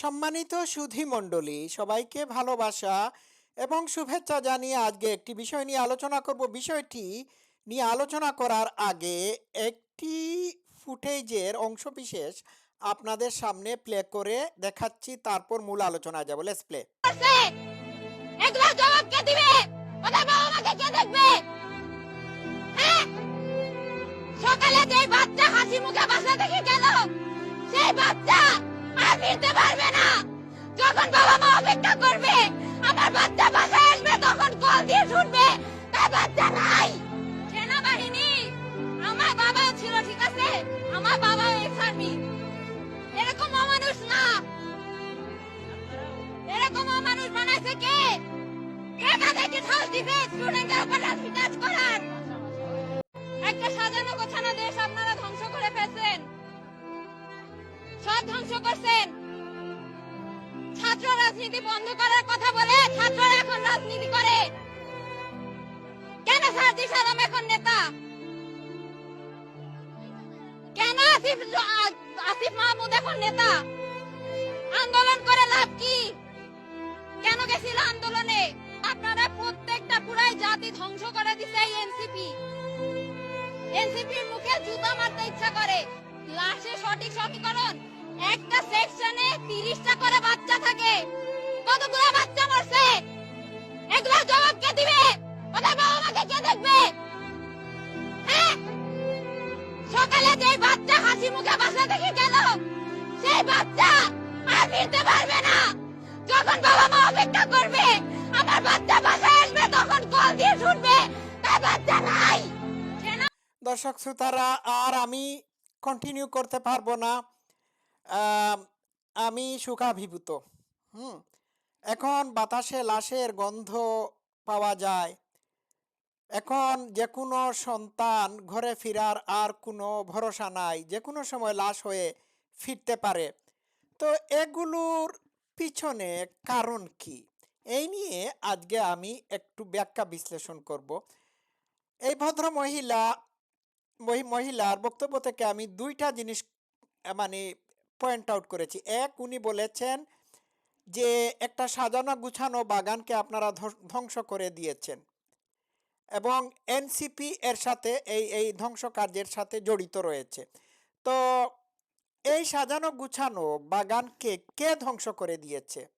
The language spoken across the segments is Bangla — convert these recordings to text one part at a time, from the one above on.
সম্মানিত সুধী মণ্ডলী, সবাইকে ভালোবাসা এবং শুভেচ্ছা জানিয়ে আজকে একটি বিষয় নিয়ে আলোচনা করব। বিষয়টি নিয়ে আলোচনা করার আগে একটি ফুটেজের অংশবিশেষ আপনাদের সামনে প্লে করে দেখাচ্ছি, তারপর মূল আলোচনা যাব। লেটস প্লে হ্যাঁ? সকালে যে বাচ্চা হাসি মুখে বাসা থেকে গেল, সেই বাচ্চা ফিরতে পারবে না। যখন বাবা মা অপেক্ষা করবে, আমার বাচ্চা বাসায় আসবে, তখন কল দিয়ে শুনবে তার বাচ্চা নাই। সেনাবাহিনী, আমার বাবাও ছিল, ঠিক আছে? আমার বাবাও এক্স আর্মি এরকম অমানুষ না। এরকম মানুষ বানাইছে কে? কে তাদেরকে সাহস দিবে স্টুডেন্টদের উপর লাঠিচার্জ করার? একটা সাজানো গোছানো দেশ আপনারা সব ধ্বংস করছেন। ছাত্র রাজনীতি বন্ধ করার কথা বলে ছাত্ররা এখন রাজনীতি করে। কেন সারদি সালাম এখন নেতা? কেন আসিফ আসিফ মাহমুদ এখন নেতা? আন্দোলন করে লাভ কি? কেন গেছিল আন্দোলনে? আপনারা প্রত্যেকটা পুরাই জাতি ধ্বংস করে দিছে এই এনসিপি। এনসিপির মুখে জুতা মারতে ইচ্ছা একটা সেকশনে তিরিশটা করে বাচ্চা থাকে। কতগুলো বাচ্চা মরছে? এগুলো জবাব কে দিবে, ওদের বাবা মাকে কে দেখবে? হ্যাঁ? সকালে যে বাচ্চা হাসি মুখে বাসা থেকে গেল, সেই বাচ্চা আর ফিরতে পারবে না। যখন বাবা মা অপেক্ষা করবে, আমার বাচ্চা বাসায় আসবে, তখন কল দিয়ে শুনবে, তার বাচ্চা নাই। দর্শক শ্রোতারা, আর আমি কন্টিনিউ করতে পারব না। আম, সুখাভিভূত হুম? এখন বাতাসে লাশের গন্ধ পাওয়া যায়। এখন যে কোনো সন্তান ঘরে ফেরার আর কোনো ভরসা নাই যে কোনো সময় লাশ হয়ে ফিরতে পারে। তো এগুলোর পিছনে কারণ কি? এই নিয়ে আজকে আমি একটু ব্যাখ্যা বিশ্লেষণ করব। এই ভদ্র মহিলা মহিলার বক্তব্য থেকে আমি দুইটা জিনিস মানে পয়েন্ট আউট করেছি। এক, উনি বলেছেন যে একটা সাজানো গুছানো বাগানকে আপনারা ধ্বস- করে দিয়েছেন। এবং এনসিপি এর সাথে এই এই ধ্বংস কার্যের সাথে জড়িত রয়েছে। তো এই সাজানো গুছানো বাগানকে কে ধ্বংস করে দিয়েছে?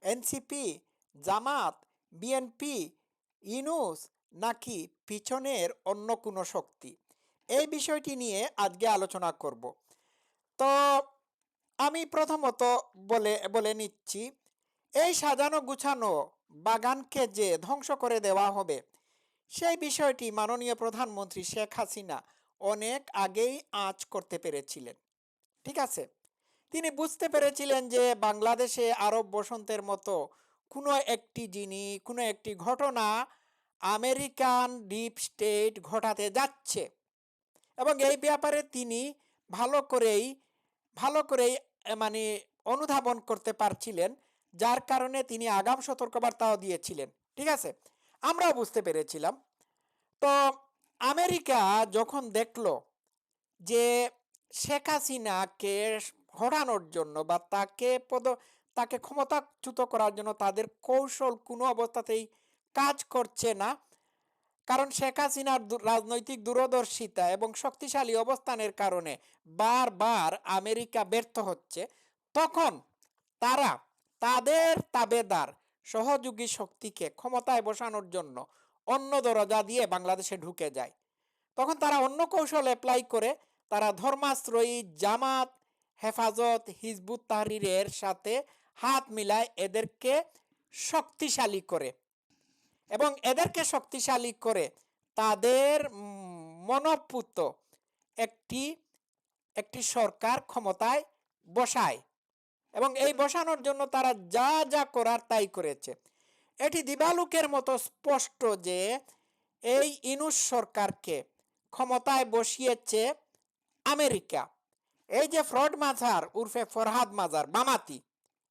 এনসিপি জামাত বিএনপি ইনুস নাকি পিছনের অন্য কোনো শক্তি? এই বিষয়টি নিয়ে আজকে আলোচনা করব। তো আমি প্রথমত বলে বলে নিচ্ছি, এই সাজানো গুছানো বাগানকে যে ধ্বংস করে দেওয়া হবে, সেই বিষয়টি মাননীয় প্রধানমন্ত্রী শেখ হাসিনা অনেক আগেই আঁচ করতে পেরেছিলেন। ঠিক আছে? তিনি বুঝতে পেরেছিলেন যে বাংলাদেশে আরব বসন্তের মতো কোনো একটি জিনিস কোনো একটি ঘটনা আমেরিকান ডিপ স্টেট ঘটাতে যাচ্ছে। এবং এই ব্যাপারে তিনি ভালো করেই ভালো করেই মানে অনুধাবন করতে পারছিলেন, যার কারণে তিনি আগাম সতর্কবার্তাও দিয়েছিলেন, ঠিক আছে? আমরাও বুঝতে পেরেছিলাম। তো আমেরিকা যখন দেখল যে শেখ হাসিনাকে হরানোর জন্য বা তাকে পদ, তাকে ক্ষমতাচ্যুত করার জন্য তাদের কৌশল কোনো অবস্থাতেই কাজ করছে না কারণ শেখ হাসিনার রাজনৈতিক দূরদর্শিতা এবং শক্তিশালী অবস্থানের কারণে বারবার আমেরিকা ব্যর্থ হচ্ছে, তখন তারা তাদের তাবেদার সহযোগী শক্তিকে ক্ষমতায় বসানোর জন্য অন্য দরজা দিয়ে বাংলাদেশে ঢুকে যায়। তখন তারা অন্য কৌশল অ্যাপ্লাই করে, তারা ধর্মাশ্রয়ী জামাত, হেফাজত, হিজবুত তাহরিরের সাথে হাত মিলায় এদেরকে শক্তিশালী করে। এবং এদেরকে শক্তিশালী করে তাদের মনোপুত একটি একটি সরকার ক্ষমতায় বসায়। এবং এই বসানোর জন্য তারা যা যা করার তাই করেছে। এটি দিবালুকের মতো স্পষ্ট যে এই ইনুস সরকারকে ক্ষমতায় বসিয়েছে আমেরিকা। এই যে ফ্রড মাজার উর্ফে ফরহাদ মাজার, বামাতি।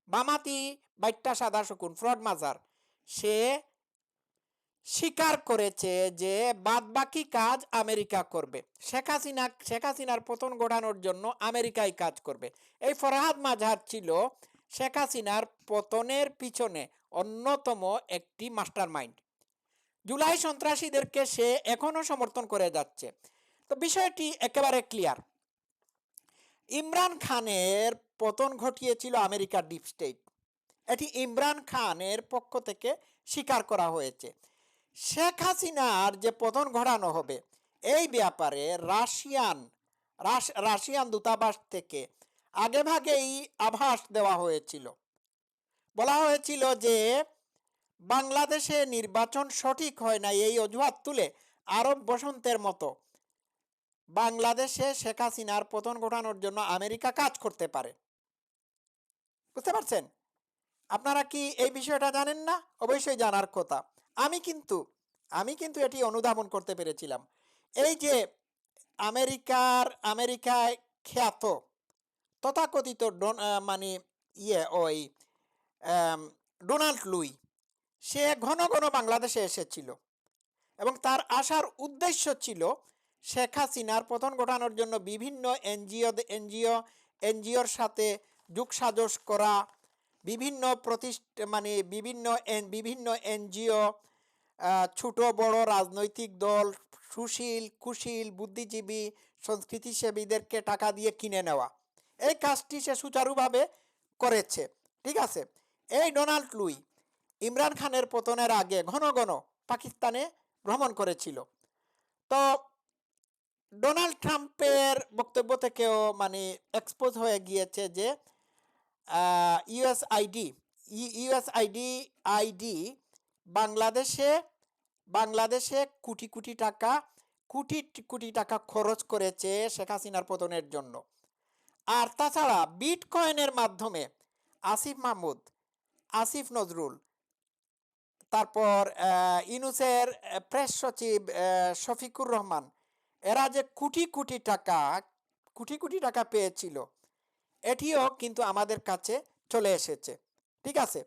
বামাতি বাইট্টা সাদা শকুন, ফ্রড মাজার। সে স্বীকার করেছে যে বাদবাকি কাজ আমেরিকা করবে। শেখ হাসিনা, শেখ হাসিনার পতন ঘটানোর জন্য আমেরিকাই কাজ করবে। এই ফরহাদ মাঝহার ছিল শেখ হাসিনার পতনের পিছনে অন্যতম একটি মাস্টার মাইন্ড জুলাই সন্ত্রাসীদেরকে সে এখনও সমর্থন করে যাচ্ছে। তো বিষয়টি একেবারে ক্লিয়ার। ইমরান খানের পতন ঘটিয়েছিল আমেরিকার ডিপ স্টেট। এটি ইমরান খানের পক্ষ থেকে স্বীকার করা হয়েছে। শেখ হাসিনার যে পতন ঘটানো হবে, এই ব্যাপারে রাশিয়ান, রাশ- রাশিয়ান দূতাবাস থেকে আগেভাগেই আভাস দেওয়া হয়েছিল। বলা হয়েছিল যে, বাংলাদেশে নির্বাচন সঠিক হয় না এই অজুহাত তুলে আরব বসন্তের মতো বাংলাদেশে শেখ হাসিনার পতন ঘটানোর জন্য আমেরিকা কাজ করতে পারে। বুঝতে পারছেন? আপনারা কি এই বিষয়টা জানেন না? অবশ্যই জানার কথা। আমি কিন্তু আমি কিন্তু এটি অনুধাবন করতে পেরেছিলাম। এই যে আমেরিকার, আমেরিকায় খ্যাত, তথাকথিত মানে ইয়ে ওই ডোনাল্ড লুই, সে ঘন ঘন বাংলাদেশে এসেছিল এবং তার আসার উদ্দেশ্য ছিল শেখ হাসিনার পতন ঘটানোর জন্য বিভিন্ন এনজিও এনজিও, এনজিওর সাথে যুগসাজস করা বিভিন্ন প্রতিষ্ঠা মানে বিভিন্ন বিভিন্ন এনজিও ছোট, বড় রাজনৈতিক দল, সুশীল, কুশীল, বুদ্ধিজীবী, সংস্কৃতিসেবীদেরকে টাকা দিয়ে কিনে নেওয়া। এই কাজটি সে সুচারুভাবে করেছে, ঠিক আছে? এই ডোনাল্ড লুই ইমরান খানের পতনের আগে ঘন ঘন পাকিস্তানে ভ্রমণ করেছিল। তো ডোনাল্ড ট্রাম্পের বক্তব্য থেকেও মানে এক্সপোজ হয়ে গিয়েছে যে ইউএসআইডি ইউএসআইডি আইডি বাংলাদেশে বাংলাদেশে কোটি কোটি টাকা কোটি কোটি টাকা খরচ করেছে শেখ হাসিনার পতনের জন্য। আর তাছাড়া বিটকয়েনের মাধ্যমে আসিফ মাহমুদ আসিফ নজরুল তারপর আহ, প্রেস সচিব শফিকুর রহমান এরা যে কোটি কোটি টাকা কোটি কোটি টাকা পেয়েছিল এটিও কিন্তু আমাদের কাছে চলে এসেছে। ঠিক আছে?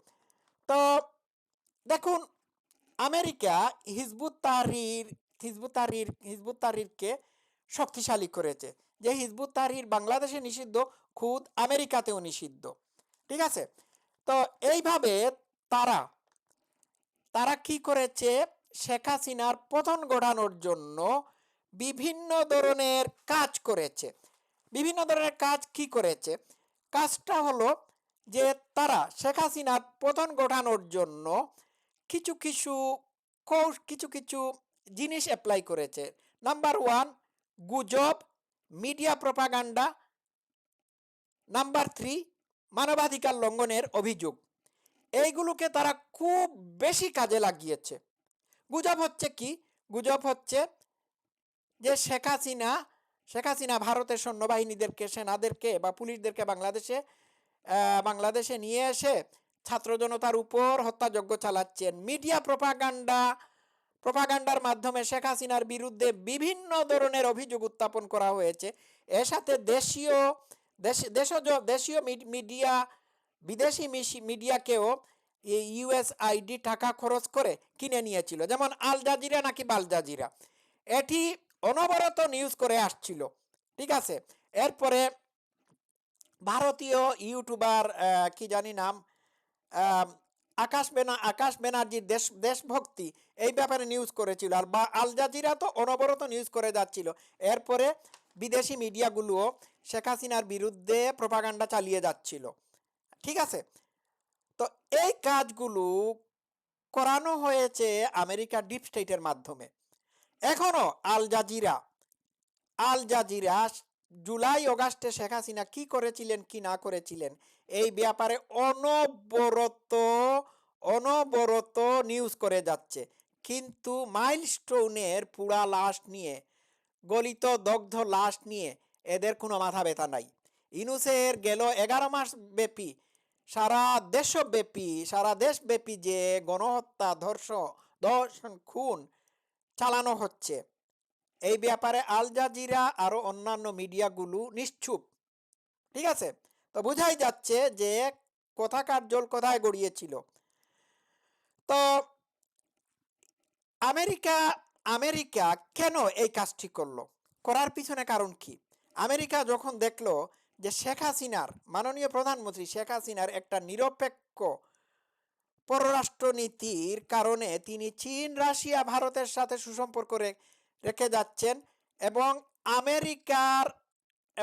তো দেখুন, America Hizbut Tahrir Hizbut Tahrir, Hizbut তাহরিরকে শক্তিশালী করেছে। যে হিজবুত তাহরির বাংলাদেশে নিষিদ্ধ, খুদ আমেরিকাতেও নিষিদ্ধ। ঠিক আছে? তো এইভাবে তারা তারা কি করেছে? শেখ হাসিনার পতন ঘটানোর জন্য বিভিন্ন ধরনের কাজ করেছে। বিভিন্ন ধরনের কাজ কি করেছে? কাজটা হলো যে তারা শেখ হাসিনার পতন ঘটানোর জন্য কিছু কিছু কৌ- কিছু কিছু জিনিস অ্যাপ্লাই করেছে। নাম্বার ওয়ান গুজব মিডিয়া প্রপাগান্ডা নাম্বার থ্রি মানবাধিকার লঙ্ঘনের অভিযোগ। এইগুলোকে তারা খুব বেশি কাজে লাগিয়েছে। গুজব হচ্ছে কি? গুজব হচ্ছে যে শেখ হাসিনা শেখ হাসিনা ভারতের সৈন্যবাহিনীদেরকে, সেনাদেরকে বা পুলিশদেরকে বাংলাদেশে বাংলাদেশে নিয়ে এসে ছাত্র জনতার উপর হত্যাযজ্ঞ চালাচ্ছেন। মিডিয়া প্রপাগান্ডা, প্রপাগান্ডার মাধ্যমে শেখ হাসিনার বিরুদ্ধে বিভিন্ন ধরনের অভিযোগ উত্থাপন করা হয়েছে। এর সাথে দেশীয়, দেশ দেশজ দেশীয় মিডিয়া, বিদেশি মিডিয়াকেও ইউএসআইডি টাকা খরচ করে কিনে নিয়েছিল। যেমন আল জাজিরা নাকি বাল জাজিরা। এটি অনবরত নিউজ করে আসছিল, ঠিক আছে? এরপরে ভারতীয় ইউটিউবার কি জানি নাম আকাশ বেনা, আকাশ ব্যানার্জির দেশ, দেশভক্তি এই ব্যাপারে নিউজ করেছিল। আর বা, আল জাজিরা তো অনবরত নিউজ করে যাচ্ছিল। এরপরে বিদেশি মিডিয়াগুলোও শেখ হাসিনার বিরুদ্ধে প্রপাগান্ডা চালিয়ে যাচ্ছিল। ঠিক আছে? তো এই কাজগুলো করানো হয়েছে আমেরিকার ডিপ স্টেটের মাধ্যমে। এখনও Al Jazeera. Al Jazeera July, অগাস্টে শেখ হাসিনা কি করেছিলেন, কি না করেছিলেন, এই ব্যাপারে অনবরত অনবরত নিউজ করে যাচ্ছে। কিন্তু মাইলস্টোনের পুরা লাশ নিয়ে, গলিত দগ্ধ লাশ নিয়ে এদের কোনো মাথা ব্যথা নাই। ইনুসের গেল এগারো মাস ব্যাপী, সারা দেশব্যাপী সারা দেশব্যাপী যে গণহত্যা ধর্ষণ ধর্ষণ, খুন চালানো হচ্ছে। এই ব্যাপারে আল জাজিরা আরও অন্যান্য মিডিয়াগুলো নিশ্চুপ। ঠিক আছে? তো বোঝাই যাচ্ছে যে কোথাকার জল কোথায় গড়িয়েছিল। তো আমেরিকা আমেরিকা কেন এই কাজটি করল? করার পিছনে কারণ কি? আমেরিকা যখন দেখল যে শেখ হাসিনার, মাননীয় প্রধানমন্ত্রী শেখ হাসিনার একটা নিরপেক্ষ পররাষ্ট্রনীতির কারণে তিনি চীন, রাশিয়া, ভারতের সাথে সুসম্পর্ক রেখে যাচ্ছেন এবং আমেরিকার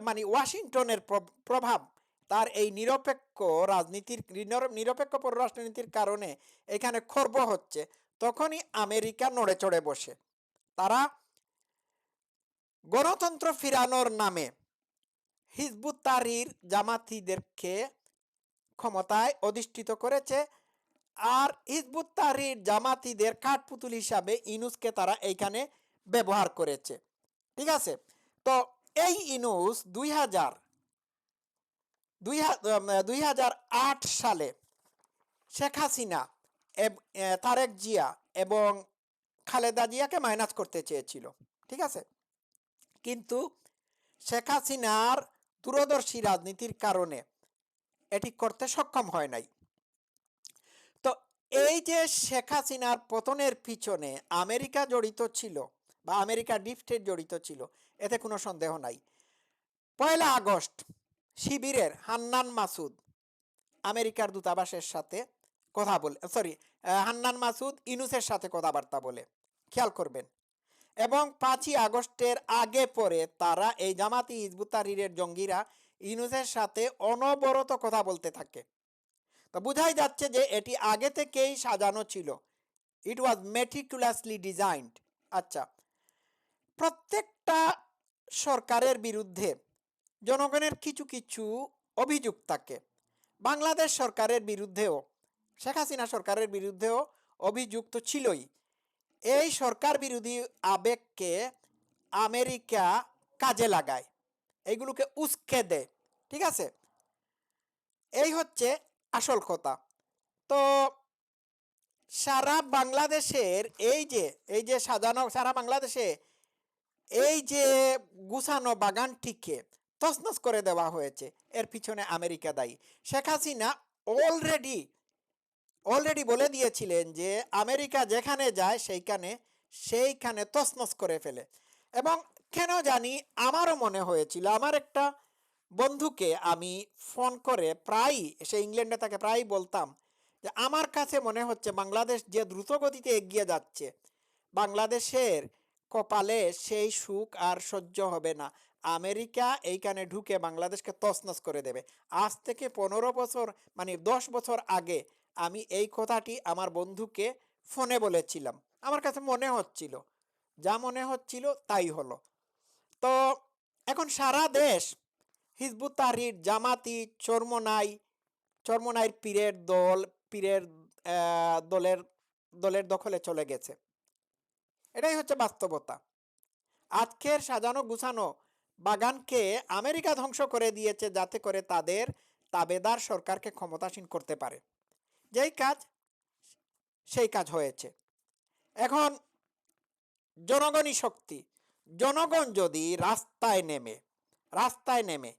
মানে ওয়াশিংটনের প্র- প্রভাব তার এই নিরপেক্ষ রাজনীতির নিরপেক্ষ পররাষ্ট্রনীতির কারণে এখানে খর্ব হচ্ছে। তখনই আমেরিকা নড়ে চড়ে বসে। তারা গণতন্ত্র ফিরানোর নামে হিজবুত তারির জামাতিদেরকে ক্ষমতায় অধিষ্ঠিত করেছে। আর হিজবুত তাহরির জামাতিদের কাঠপুতুল হিসাবে ইনুসকে তারা এইখানে ব্যবহার করেছে। ঠিক আছে? তো এই ইনুস দুই হাজার দুই হাজার আট সালে শেখ হাসিনা তারেক জিয়া এবং খালেদা জিয়াকে মাইনাস করতে চেয়েছিল। ঠিক আছে? কিন্তু শেখ হাসিনার দূরদর্শী রাজনীতির কারণে এটি করতে সক্ষম হয় নাই। এই যে শেখ হাসিনার পতনের পিছনে আমেরিকা জড়িত ছিল বা আমেরিকা স্টেট জড়িত ছিল, এতে কোনো সন্দেহ নাই। পয়লা আগস্ট, শিবিরের হান্নান মাসুদ আমেরিকার দূতাবাসের সাথে কথা বলে, সরি হান্নান মাসুদ ইনুসের সাথে কথাবার্তা বলে, খেয়াল করবেন। এবং পাঁচই আগস্টের আগে পরে তারা এই জামাতি হিজবুত তাহরিরের জঙ্গিরা ইনুসের সাথে অনবরত কথা বলতে থাকে। তো বোঝাই যাচ্ছে যে এটি আগে থেকেই সাজানো ছিল। ইট ওয়াজ মেটিকুলাসলি ডিজাইনড আচ্ছা প্রত্যেকটা সরকারের বিরুদ্ধে জনগণের কিছু কিছু অভিযোগ থাকে। বাংলাদেশ সরকারের বিরুদ্ধেও, শেখ হাসিনা সরকারের বিরুদ্ধেও অভিযোগ তো ছিলই। এই সরকার বিরোধী আবেগকে আমেরিকা কাজে লাগায়। এইগুলোকে উস্কে দেয়। ঠিক আছে? এই হচ্ছে আসল কথা। তো সারা বাংলাদেশের এই যে এই যে সাজানো সারা বাংলাদেশে এই যে গুছানো বাগানটিকে তছনছ করে দেওয়া হয়েছে, এর পিছনে আমেরিকা দায়ী। শেখ হাসিনা অলরেডি অলরেডি বলে দিয়েছিলেন যে আমেরিকা যেখানে যায় সেইখানে সেইখানে তছনছ করে ফেলে। এবং কেন জানি আমারও মনে হয়েছিল, আমার একটা বন্ধুকে আমি ফোন করে প্রায়ই, সে ইংল্যান্ডে তাকে প্রায়ই বলতাম যে, আমার কাছে মনে হচ্ছে বাংলাদেশ যে দ্রুত গতিতে এগিয়ে যাচ্ছে, বাংলাদেশের কপালে সেই সুখ আর সহ্য হবে না। আমেরিকা এইখানে ঢুকে বাংলাদেশকে তছনছ করে দেবে। আজ থেকে পনেরো বছর মানে দশ বছর আগে আমি এই কথাটি আমার বন্ধুকে ফোনে বলেছিলাম। আমার কাছে মনে হচ্ছিল, যা মনে হচ্ছিল তাই হলো। তো এখন সারা দেশ হিজবুত তাহরির জামাতি চর্মনাই চর্মনাইয়ের পীরের দল পীরের দলের দলের দখলে চলে গেছে। এটাই হচ্ছে বাস্তবতা। আজকের সাজানো গুছানো বাগানকে আমেরিকা ধ্বংস করে দিয়েছে যাতে করে তাদের তাবেদার সরকারকে ক্ষমতাসীন করতে পারে। যেই কাজ, সেই কাজ হয়েছে। এখন জনগণই শক্তি। জনগণ যদি রাস্তায় নেমে রাস্তায় নেমে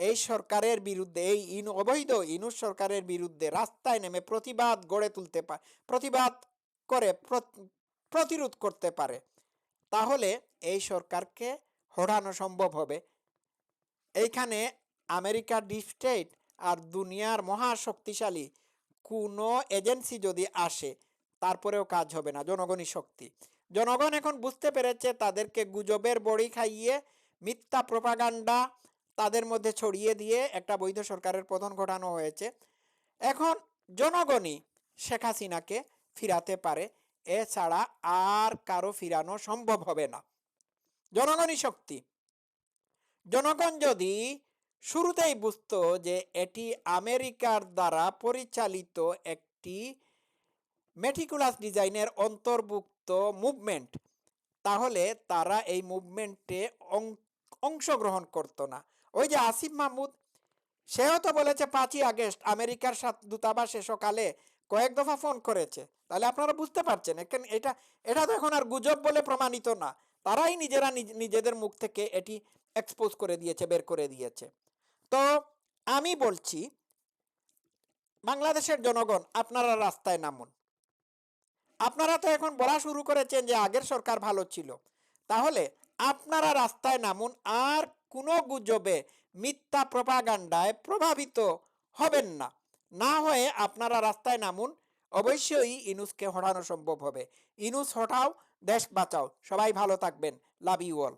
এই সরকারের বিরুদ্ধে, এই ইনু, অবৈধ ইনুস সরকারের বিরুদ্ধে রাস্তায় নেমে প্রতিবাদ গড়ে তুলতে পারে প্রতিবাদ করে প্রত- প্রতিরোধ করতে পারে। তাহলে এই সরকারকে হরানো সম্ভব হবে। এইখানে আমেরিকা ডিপ স্টেট আর দুনিয়ার মহা শক্তিশালী কোনো এজেন্সি যদি আসে, তারপরেও কাজ হবে না, জনগণই শক্তি। জনগণ এখন বুঝতে পেরেছে তাদেরকে গুজবের বড়ি খাইয়ে মিথ্যা প্রপাগান্ডা তাদের মধ্যে ছড়িয়ে দিয়ে একটা বৈধ সরকারের পতন ঘটানো হয়েছে। এখন জনগণই শেখ হাসিনাকে ফিরাতে পারে, এছাড়া আর কারও ফিরানো সম্ভব হবে না। জনগণই শক্তি। জনগণ যদি শুরুতেই বুঝতো যে এটি আমেরিকার দ্বারা পরিচালিত একটি মেটিকুলাস ডিজাইনের অন্তর্ভুক্ত মুভমেন্ট, তাহলে তারা এই মুভমেন্টে অংশগ্রহণ করতো না। ওই যে আসিফ মাহমুদ, সেও তো বলেছে পাঁচই আগস্ট, আমেরিকার দূতাবাসে সকালে কয়েক দফা ফোন করেছে। তাহলে আপনারা বুঝতে পারছেন এটা এটা তো এখন আর গুজব বলে প্রমাণিত না। তারাই নিজেরা নিজ- নিজেদের মুখ থেকে এটি এক্সপোজ করে দিয়েছে, বের করে দিয়েছে। তো আমি বলছি, বাংলাদেশের জনগণ, আপনারা রাস্তায় নামুন। আপনারা তো এখন বলা শুরু করেছেন যে আগের সরকার ভালো ছিল। তাহলে আপনারা রাস্তায় নামুন, আর কোনো গুজবে মিথ্যা প্রপাগান্ডায় প্রভাবিত হবেন না। না হয়ে আপনারা রাস্তায় নামুন। অবশ্যই ইনুসকে হটানো সম্ভব হবে। ইনুস, হটাও, দেশ বাঁচাও। সবাই ভালো থাকবেন। Love you all.